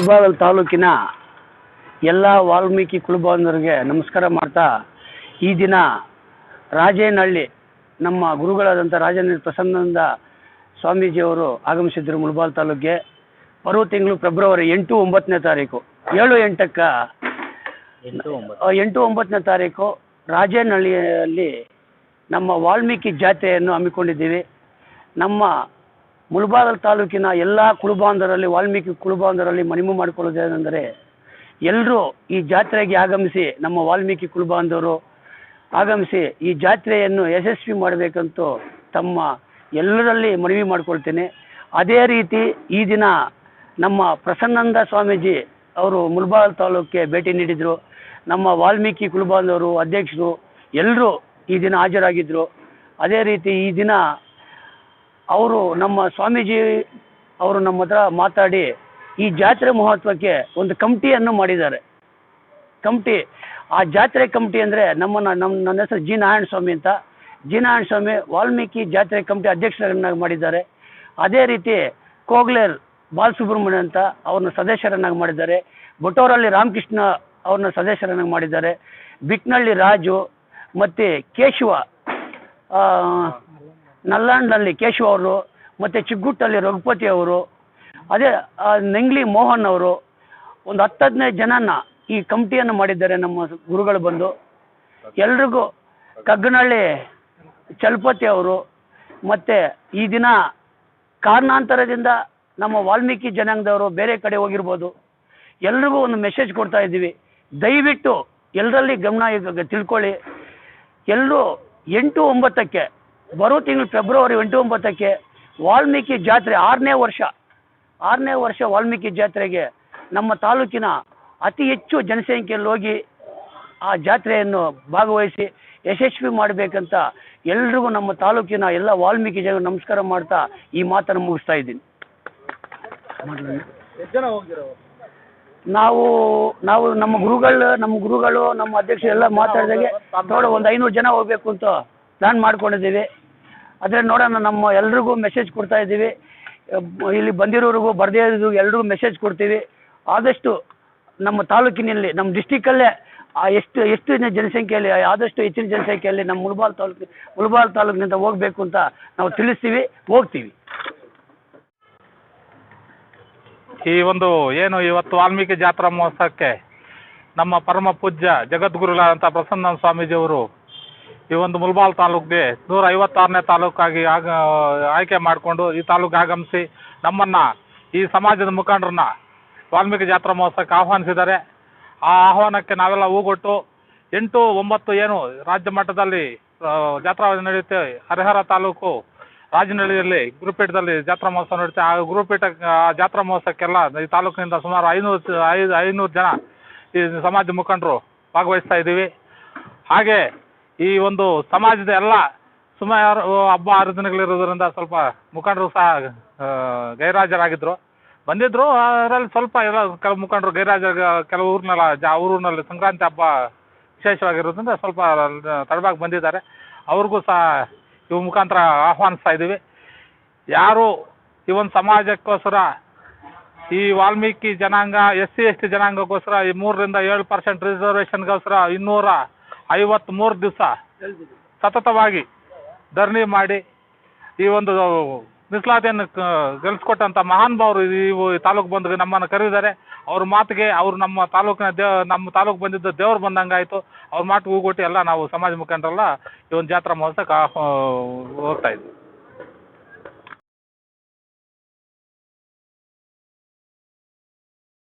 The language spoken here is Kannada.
ಮುಳಬಾಗಲ್ ತಾಲೂಕಿನ ಎಲ್ಲ ವಾಲ್ಮೀಕಿ ಕುಲಬಾಂಧವರಿಗೆ ನಮಸ್ಕಾರ ಮಾಡ್ತಾ ಈ ದಿನ ರಾಜೇನಹಳ್ಳಿ ನಮ್ಮ ಗುರುಗಳಾದಂಥ ರಾಜೇನಹಳ್ಳಿ ಪ್ರಸನ್ನಾನಂದ ಸ್ವಾಮೀಜಿಯವರು ಆಗಮಿಸಿದ್ದರು ಮುಳಬಾಲ್ ತಾಲೂಕಿಗೆ. ಬರುವ ತಿಂಗಳು ಫೆಬ್ರವರಿ ಎಂಟು ಒಂಬತ್ತನೇ ತಾರೀಕು. ಏಳು ಎಂಟಕ್ಕೆ ಎಂಟು ಒಂಬತ್ತನೇ ತಾರೀಕು ರಾಜೇನಹಳ್ಳಿಯಲ್ಲಿ ನಮ್ಮ ವಾಲ್ಮೀಕಿ ಜಾತ್ರೆಯನ್ನು ಹಮ್ಮಿಕೊಂಡಿದ್ದೀವಿ. ನಮ್ಮ ಮುಳಬಾಗಲ್ ತಾಲೂಕಿನ ಎಲ್ಲ ಕುಳುಬಾಂಧರಲ್ಲಿ ವಾಲ್ಮೀಕಿ ಕುಳುಬಾಂಧರಲ್ಲಿ ಮನವಿ ಮಾಡಿಕೊಳ್ಳೋದೇನೆಂದರೆ ಎಲ್ಲರೂ ಈ ಜಾತ್ರೆಗೆ ಆಗಮಿಸಿ ನಮ್ಮ ವಾಲ್ಮೀಕಿ ಕುಳುಬಾಂಧವರು ಆಗಮಿಸಿ ಈ ಜಾತ್ರೆಯನ್ನು ಯಶಸ್ವಿ ಮಾಡಬೇಕಂತೂ ತಮ್ಮ ಎಲ್ಲರಲ್ಲಿ ಮನವಿ ಮಾಡಿಕೊಳ್ತೇನೆ. ಅದೇ ರೀತಿ ಈ ದಿನ ನಮ್ಮ ಪ್ರಸನ್ನಂದ ಸ್ವಾಮೀಜಿ ಅವರು ಮುಳಬಾಗಲ್ ತಾಲೂಕಿಗೆ ಭೇಟಿ ನೀಡಿದರು. ನಮ್ಮ ವಾಲ್ಮೀಕಿ ಕುಲಬಾಂಧವರು ಅಧ್ಯಕ್ಷರು ಎಲ್ಲರೂ ಈ ದಿನ ಹಾಜರಾಗಿದ್ದರು ಅದೇ ರೀತಿ ಈ ದಿನ ಅವರು ನಮ್ಮ ಸ್ವಾಮೀಜಿ ಅವರು ನಮ್ಮ ಹತ್ರ ಮಾತಾಡಿ ಈ ಜಾತ್ರೆ ಮಹತ್ವಕ್ಕೆ ಒಂದು ಕಮಿಟಿಯನ್ನು ಮಾಡಿದ್ದಾರೆ. ಕಮಿಟಿ, ಆ ಜಾತ್ರೆ ಕಮಿಟಿ ಅಂದರೆ ನಮ್ಮನ್ನು ನಮ್ಮ ನನ್ನ ಹೆಸರು ಜಿ ನಾರಾಯಣ ಸ್ವಾಮಿ ಅಂತ. ಜಿ ನಾರಾಯಣ ಸ್ವಾಮಿ ವಾಲ್ಮೀಕಿ ಜಾತ್ರೆ ಕಮಿಟಿ ಅಧ್ಯಕ್ಷರನ್ನಾಗಿ ಮಾಡಿದ್ದಾರೆ. ಅದೇ ರೀತಿ ಕೋಗ್ಲೇರ್ ಬಾಲಸುಬ್ರಹ್ಮಣ್ಯ ಅಂತ ಅವ್ರನ್ನ ಸದಸ್ಯರನ್ನಾಗಿ ಮಾಡಿದ್ದಾರೆ. ಬೊಟೋರಲ್ಲಿ ರಾಮಕೃಷ್ಣ ಅವ್ರನ್ನ ಸದಸ್ಯರನ್ನಾಗಿ ಮಾಡಿದ್ದಾರೆ. ಬಿಕ್ನಳ್ಳಿ ರಾಜು ಮತ್ತು ಕೇಶವ ಆ, ನಲ್ಲಾಂಡ್ನಲ್ಲಿ ಕೇಶವ ಅವರು ಮತ್ತು ಚಿಗ್ಗುಟ್ಟಲ್ಲಿ ರಘುಪತಿ ಅವರು ಅದೇ ನೆಂಗ್ಲಿ ಮೋಹನ್ ಅವರು ಒಂದು ಹತ್ತು ಹದಿನೈದು ಜನನ ಈ ಕಮಿಟಿಯನ್ನು ಮಾಡಿದ್ದಾರೆ ನಮ್ಮ ಗುರುಗಳು ಬಂದು. ಎಲ್ರಿಗೂ ಕಗ್ಗನಹಳ್ಳಿ ಚಲಪತಿ ಅವರು ಮತ್ತು ಈ ದಿನ ಕಾರಣಾಂತರದಿಂದ ನಮ್ಮ ವಾಲ್ಮೀಕಿ ಜನಾಂಗದವರು ಬೇರೆ ಕಡೆ ಹೋಗಿರ್ಬೋದು. ಎಲ್ರಿಗೂ ಒಂದು ಮೆಸೇಜ್ ಕೊಡ್ತಾ ಇದ್ದೀವಿ. ದಯವಿಟ್ಟು ಎಲ್ಲರಲ್ಲಿ ಗಮನ ತಿಳ್ಕೊಳ್ಳಿ. ಎಲ್ಲರೂ ಎಂಟು ಒಂಬತ್ತಕ್ಕೆ ಬರೋ ತಿಂಗಳು ಫೆಬ್ರವರಿ ಎಂಟು ಒಂಬತ್ತಕ್ಕೆ ವಾಲ್ಮೀಕಿ ಜಾತ್ರೆ ಆರನೇ ವರ್ಷ ಆರನೇ ವರ್ಷ ವಾಲ್ಮೀಕಿ ಜಾತ್ರೆಗೆ ನಮ್ಮ ತಾಲೂಕಿನ ಅತಿ ಹೆಚ್ಚು ಜನಸಂಖ್ಯೆಯಲ್ಲಿ ಹೋಗಿ ಆ ಜಾತ್ರೆಯನ್ನು ಭಾಗವಹಿಸಿ ಯಶಸ್ವಿ ಮಾಡಬೇಕಂತ ಎಲ್ರಿಗೂ ನಮ್ಮ ತಾಲೂಕಿನ ಎಲ್ಲ ವಾಲ್ಮೀಕಿ ಜನ ನಮಸ್ಕಾರ ಮಾಡ್ತಾ ಈ ಮಾತನ್ನು ಮುಗಿಸ್ತಾ ಇದ್ದೀನಿ. ನಾವು ನಾವು ನಮ್ಮ ಗುರುಗಳು ನಮ್ಮ ಗುರುಗಳು ನಮ್ಮ ಅಧ್ಯಕ್ಷರು ಎಲ್ಲ ಮಾತಾಡಿದಾಗೆ ನೋಡ ಒಂದು ಐನೂರು ಜನ ಹೋಗ್ಬೇಕು ಅಂತ ಪ್ಲಾನ್ ಮಾಡ್ಕೊಂಡಿದ್ದೀವಿ. ಆದರೆ ನೋಡೋಣ, ನಮ್ಮ ಎಲ್ರಿಗೂ ಮೆಸೇಜ್ ಕೊಡ್ತಾ ಇದ್ದೀವಿ. ಇಲ್ಲಿ ಬಂದಿರೋರಿಗೂ ಬರದೇ ಇರೋರಿಗೂ ಎಲ್ರಿಗೂ ಮೆಸೇಜ್ ಕೊಡ್ತೀವಿ. ಆದಷ್ಟು ನಮ್ಮ ತಾಲೂಕಿನಲ್ಲಿ, ನಮ್ಮ ಡಿಸ್ಟಿಕಲ್ಲೇ ಆ ಎಷ್ಟು ಎಷ್ಟು ಜನಸಂಖ್ಯೆಯಲ್ಲಿ, ಆದಷ್ಟು ಹೆಚ್ಚಿನ ಜನಸಂಖ್ಯೆಯಲ್ಲಿ ನಮ್ಮ ಮುಳಬಾಲ್ ತಾಲೂಕು, ಮುಳಬಾಲ್ ತಾಲೂಕಿನಿಂದ ಹೋಗಬೇಕು ಅಂತ ನಾವು ತಿಳಿಸ್ತೀವಿ, ಹೋಗ್ತೀವಿ. ಈ ಒಂದು, ಏನು ಇವತ್ತು ವಾಲ್ಮೀಕಿ ಜಾತ್ರಾ ಮಹೋತ್ಸವಕ್ಕೆ ನಮ್ಮ ಪರಮ ಪೂಜ್ಯ ಜಗದ್ಗುರುಗಳಾದಂಥ ಪ್ರಸನ್ನ ಸ್ವಾಮೀಜಿಯವರು ಈ ಒಂದು ಮುಲ್ಬಾಲ್ ತಾಲೂಕಿಗೆ ನೂರ ಐವತ್ತಾರನೇ ತಾಲೂಕಾಗಿ ಆಗ, ಆಯ್ಕೆ ಮಾಡಿಕೊಂಡು ಈ ತಾಲೂಕ್ ಆಗಮಿಸಿ ನಮ್ಮನ್ನು, ಈ ಸಮಾಜದ ಮುಖಂಡರನ್ನ ವಾಲ್ಮೀಕಿ ಜಾತ್ರಾ ಮಹೋತ್ಸವಕ್ಕೆ ಆಹ್ವಾನಿಸಿದ್ದಾರೆ. ಆ ಆಹ್ವಾನಕ್ಕೆ ನಾವೆಲ್ಲ ಹೂಗೊಟ್ಟು ಎಂಟು, ಒಂಬತ್ತು ಏನು ರಾಜ್ಯ ಮಟ್ಟದಲ್ಲಿ ಜಾತ್ರಾ ನಡೆಯುತ್ತೆ. ಹರಿಹರ ತಾಲೂಕು ರಾಜನಹಳ್ಳಿಯಲ್ಲಿ ಗುರುಪೀಠದಲ್ಲಿ ಜಾತ್ರಾ ಮಹೋತ್ಸವ ನಡೆಯುತ್ತೆ. ಆ ಗುರುಪೀಠ, ಆ ಜಾತ್ರಾ ಮಹೋತ್ಸವಕ್ಕೆಲ್ಲ ಈ ತಾಲೂಕಿನಿಂದ ಸುಮಾರು ಐನೂರು ಐದು ಐನೂರು ಜನ ಈ ಸಮಾಜ ಮುಖಂಡರು ಭಾಗವಹಿಸ್ತಾ ಇದ್ದೀವಿ. ಹಾಗೆ ಈ ಒಂದು ಸಮಾಜದ ಎಲ್ಲ ಸುಮಾರು ಹಬ್ಬ ಹರಿದಿನಗಳಿರೋದ್ರಿಂದ ಸ್ವಲ್ಪ ಮುಖಂಡರು ಸಹ ಗೈರಾಜರಾಗಿದ್ದರು ಬಂದಿದ್ದರು ಅದರಲ್ಲಿ ಸ್ವಲ್ಪ ಎಲ್ಲ ಕೆಲವು ಮುಖಂಡರು ಗೈರಾಜ ಕೆಲವು ಊರಿನೆಲ್ಲ, ಜಾ, ಊರಿನಲ್ಲಿ ಸಂಕ್ರಾಂತಿ ಹಬ್ಬ ವಿಶೇಷವಾಗಿರೋದ್ರಿಂದ ಸ್ವಲ್ಪ ತಡವಾಗಿ ಬಂದಿದ್ದಾರೆ. ಅವ್ರಿಗೂ ಸಹ ಇವು ಮುಖಾಂತರ ಆಹ್ವಾನಿಸ್ತಾ ಇದ್ದೀವಿ. ಯಾರು ಈ ಒಂದು ಸಮಾಜಕ್ಕೋಸ್ಕರ, ಈ ವಾಲ್ಮೀಕಿ ಜನಾಂಗ, ಎಸ್ ಸಿ, ಎಸ್ ಟಿ ಜನಾಂಗಕ್ಕೋಸ್ಕರ ಈ ಮೂರರಿಂದ ಏಳು ಪರ್ಸೆಂಟ್ ರಿಸರ್ವೇಷನ್ಗೋಸ್ಕರ ಇನ್ನೂರ ಐವತ್ತ್ಮೂರು ದಿವಸ ಸತತವಾಗಿ ಧರಣಿ ಮಾಡಿ ಈ ಒಂದು ಮೀಸಲಾತಿಯನ್ನು ಮಹಾನ್ ಭಾವರು ಇವು ಈ ತಾಲೂಕು ಬಂದ ನಮ್ಮನ್ನು ಕರೆದಿದ್ದಾರೆ. ಅವ್ರ ಮಾತಿಗೆ ಅವರು ನಮ್ಮ ತಾಲೂಕಿನ ದೇವ ನಮ್ಮ ತಾಲೂಕು ಬಂದಿದ್ದ ದೇವ್ರು ಬಂದಂಗೆ ಆಯಿತು ಅವ್ರ ಮಾತು ಹೂಗೊಟ್ಟು ಎಲ್ಲ ನಾವು ಸಮಾಜ ಮುಖಂಡರೆಲ್ಲ ಈ ಒಂದು ಜಾತ್ರಾ ಮಹೋತ್ಸವಕ್ಕೆ ಹೋಗ್ತಾ ಇದ್ವಿ.